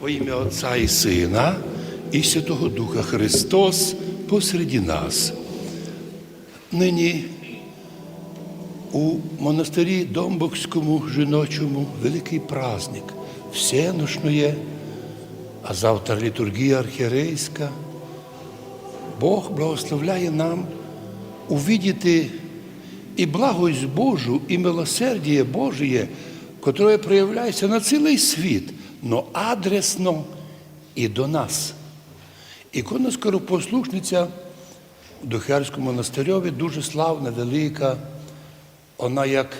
Во ім'я Отця і Сина і Святого Духа Христос посереді нас. Нині у монастирі Домбокському жіночому великий праздник Всеношної, а завтра літургія архієрейська. Бог благословляє нам увидіти і благость Божу, і милосердіє Божє, которое проявляється на цілий світ, но адресно і до нас. Ікона скоропослушниця в Духярському монастирьові дуже славна, велика. Вона як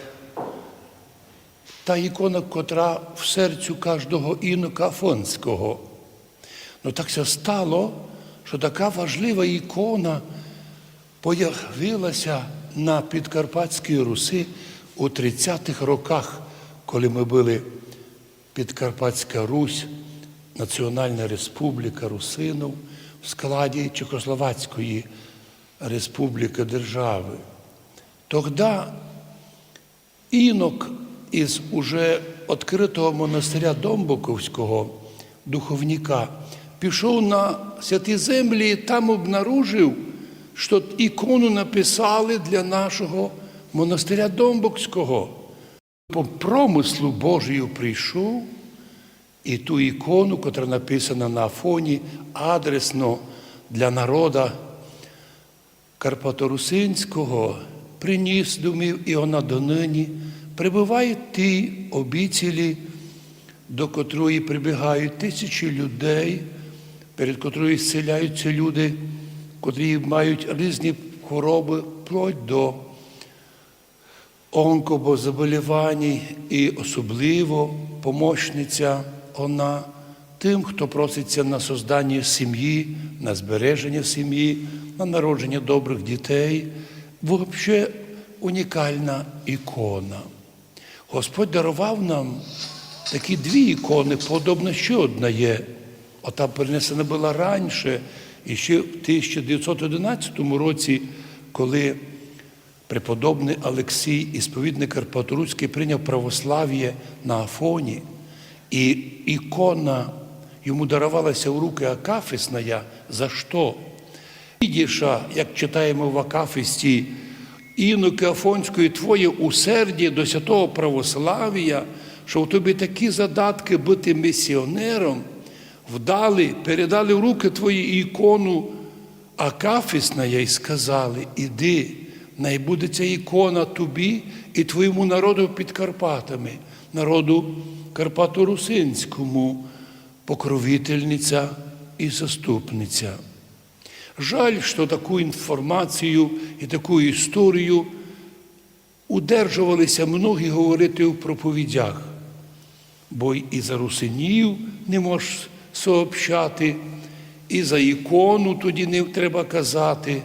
та ікона, котра в серцю кожного інока Афонського. Ну так це стало, що така важлива ікона появилася на Підкарпатській Руси у 30-х роках, коли ми були Підкарпатська Русь, Національна Республіка Русинов в складі Чехословацької Республіки держави. Тоді інок із уже відкритого монастиря Домбоковського духовника пішов на святі землі і там обнаружив, що ікону написали для нашого монастиря Домбокського. По промислу Божию прийшов і ту ікону, котра написана на Афоні, адресно для народа Карпаторусинського, приніс думів, і вона донині прибуває ті обіцілі, до котрої прибігають тисячі людей, перед котрою зціляються люди, котрі мають різні хвороби, вплоть до онкобозаболівань і особливо помощниця вона тим, хто проситься на создання сім'ї, на збереження сім'ї, на народження добрих дітей. Взагалі унікальна ікона. Господь дарував нам такі дві ікони, подобно ще одна є. Ота перенесена була раніше, і ще в 1911 році, коли преподобний Олексій, ісповідник Карпаторуцький, прийняв православ'я на Афоні, і ікона йому дарувалася в руки Акафисная. За що? Відіша, як читаємо в Акафисті, іноки Афонської твоє усердя до святого православ'я, що в тобі такі задатки бути місіонером, вдали, передали в руки твої ікону Акафисная і сказали, іди, най буде ця ікона тобі і твоєму народу під Карпатами, народу Карпаторусинському, покровительниця і заступниця. Жаль, що таку інформацію і таку історію удержувалися многі говорити у проповідях, бо і за русинів не можеш сообщати, і за ікону тоді не треба казати,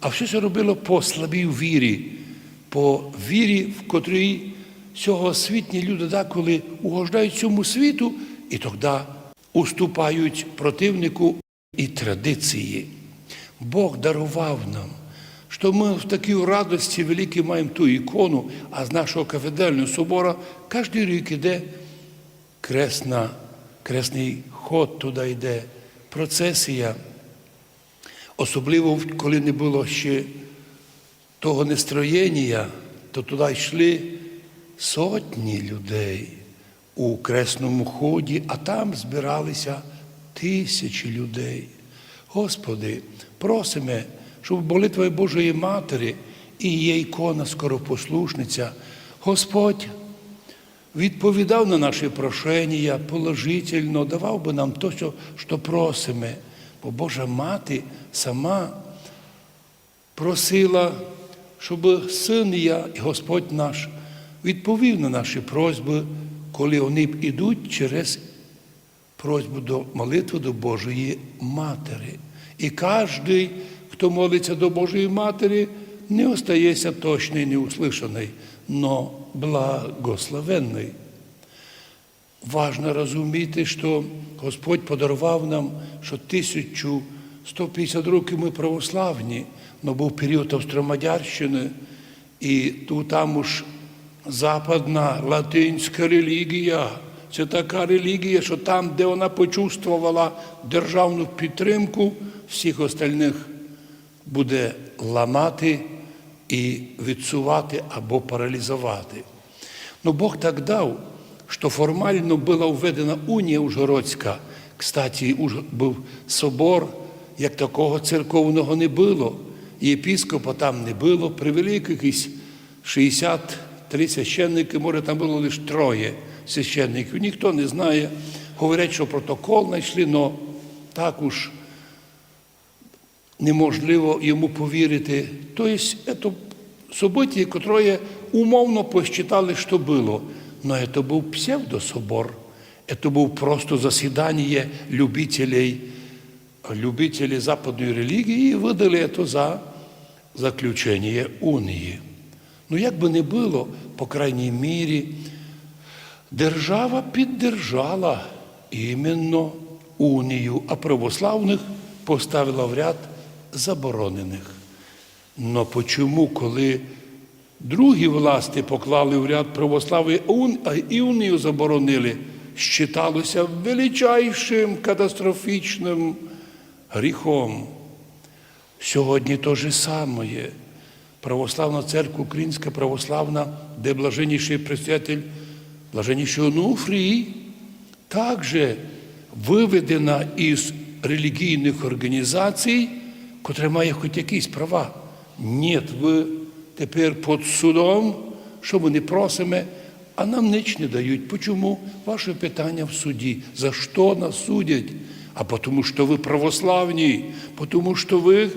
а все це робило по слабій вірі, по вірі, в котрій сьогосвітні люди деколи угождають цьому світу і тоді уступають противнику і традиції. Бог дарував нам, що ми в такій радості великій маємо ту ікону, а з нашого кафедрального собора кожен рік іде кресна, кресний ход туди йде, процесія. Особливо, коли не було ще того нестроєння, то туди йшли сотні людей у кресному ході, а там збиралися тисячі людей. Господи, просимо, щоб молитва Божої Матері і її ікона скоропослушниця, Господь відповідав на наші прошення положительно, давав би нам то, що просимо. Бо Божа Мати сама просила, щоб син я і Господь наш відповів на наші просьби, коли вони йдуть через просьбу до молитви до Божої Матері. І кожен, хто молиться до Божої Матері, не остається точний, неуслышаний, но благословенний. Важно розуміти, що Господь подарував нам, що 1150 років ми православні, але був період Австромадярщини, і тут там уж западна латинська релігія. Це така релігія, що там, де вона почувствувала державну підтримку, всіх остальних буде ламати і відсувати або паралізувати. Но Бог так дав, що формально була введена унія Ужгородська. Кстати, Уж- був собор, як такого церковного не було. Єпіскопа там не було. Привели якісь 63 священники, може, там було лише троє священників. Ніхто не знає. Говорять, що протокол знайшли, але так уж неможливо йому повірити. Тобто, це событие, которое умовно посчитали, що було. Но це був псевдособор. Це був просто засідання любителей, любителей западної релігії і видали це за заключення унії. Ну, як би не було, по крайній мірі, держава піддержала іменно унію, а православних поставила в ряд заборонених. Но почому, коли другі власти поклали в ряд православ'я а і заборонили, считалося величайшим катастрофічним гріхом. Сьогодні то же саме. Православна церква, Українська православна, де блаженніший предстоятель, блаженніший Онуфрій, також виведена із релігійних організацій, котра має хоч якісь права. Ні, ви тепер під судом, що ми не просимо, а нам ніч не дають. Почому? Ваше питання в суді. За що нас судять? А тому, що ви православні, тому що ви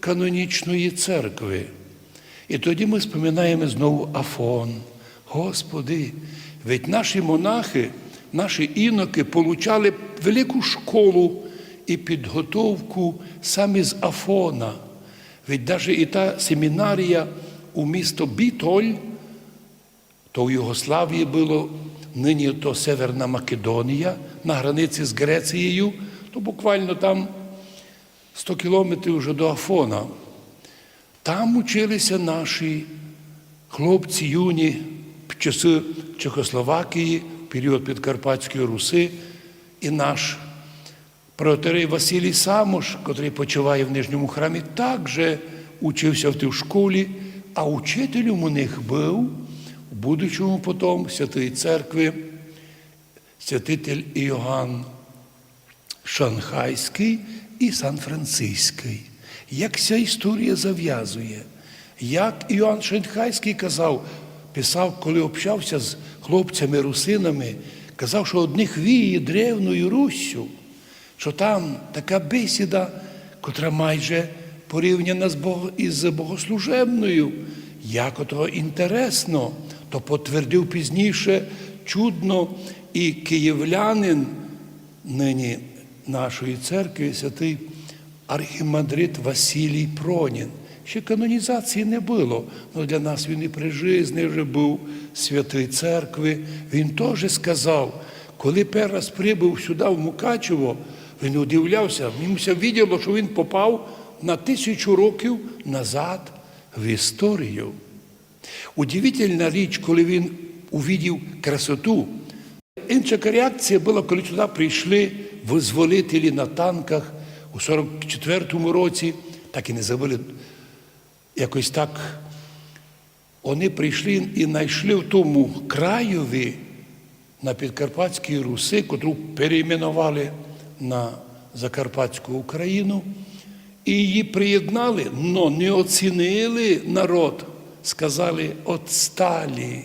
канонічної церкви. І тоді ми споминаємо знову Афон. Господи, ведь наші монахи, наші іноки получали велику школу і підготовку саме з Афона. Ведь навіть і та семінарія у місто Бітоль, то в Югославії було нині то Северна Македонія на границі з Грецією, то буквально там 100 кілометрів вже до Афона. Там училися наші хлопці юні в часи Чехословакії, період Підкарпатської Руси, і наш протерей Василій Самош, який почуває в Нижньому храмі, також учився в тій школі, а учителем у них був в будучому потом Святої Церкви святитель Іоганн Шанхайський і Сан-Франциський. Як ця історія зав'язує, як Іоанн Шанхайський казав, писав, коли общався з хлопцями-русинами, казав, що одних віє древною Руссю, що там така бесіда, котра майже порівняна з Бог... із богослужебною, як ото інтересно, то потвердив пізніше чудно і київлянин нині нашої церкви, святий архімандрит Василій Пронін. Ще канонізації не було, але для нас він і при житті вже був святий церкви. Він теж сказав, коли перший прибув сюди, в Мукачево, він удивлявся, йомуся відділо, що він попав на тисячу років назад в історію. Удивительна річ, коли він увидів красоту. Інша реакція була, коли сюди прийшли визволителі на танках у 44-му році, так і не забули якось так. Вони прийшли і знайшли в тому краєві на Підкарпатській Руси, котру перейменували на Закарпатську Україну, і її приєднали, але не оцінили народ, сказали отсталі,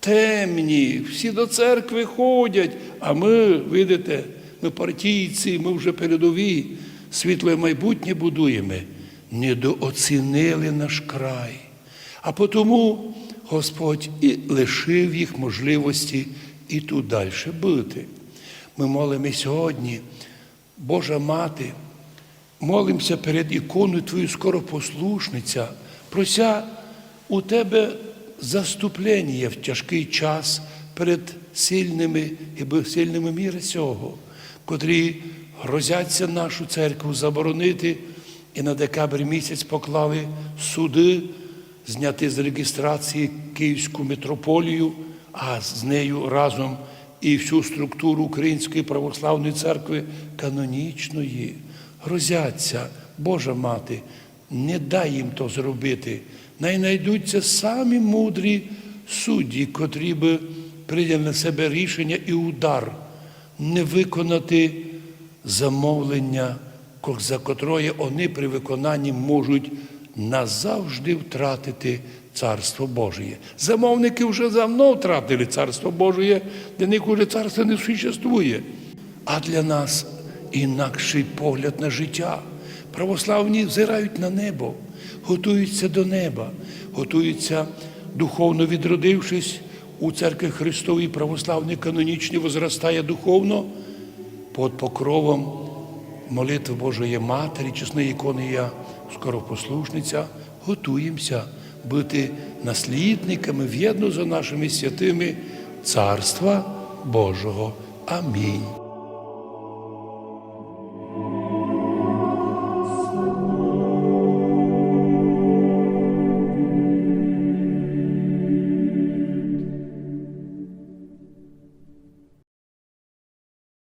темні, всі до церкви ходять, а ми, видите, ми партійці, ми вже передові, світле майбутнє будуємо. Недооцінили наш край. А тому Господь і лишив їх можливості і тут далі бути. Ми молимо сьогодні, Божа Мати, молимося перед іконою Твою скоропослушниця, прося у Тебе заступлення в тяжкий час перед сильними і безсильними міра цього, котрі грозяться нашу церкву заборонити і на декабрь місяць поклали суди, зняти з реєстрації Київську митрополію, а з нею разом і всю структуру Української православної церкви канонічної. Грозяться, Божа мати, не дай їм то зробити. Най знайдуться самі мудрі судді, котрі би прийняли на себе рішення і удар не виконати замовлення, за котрої вони при виконанні можуть назавжди втратити Царство Божє. Замовники вже давно втратили Царство Божє, для них уже царство не существує. А для нас інакший погляд на життя. Православні взирають на небо, готуються до неба, готуються духовно відродившись у церкві Христовій православній канонічній, возростає духовно під покровом молитви Божої Матері, чесної ікони я скоропослушниця, готуємося бути наслідниками в'єдно за нашими святими Царства Божого. Амінь.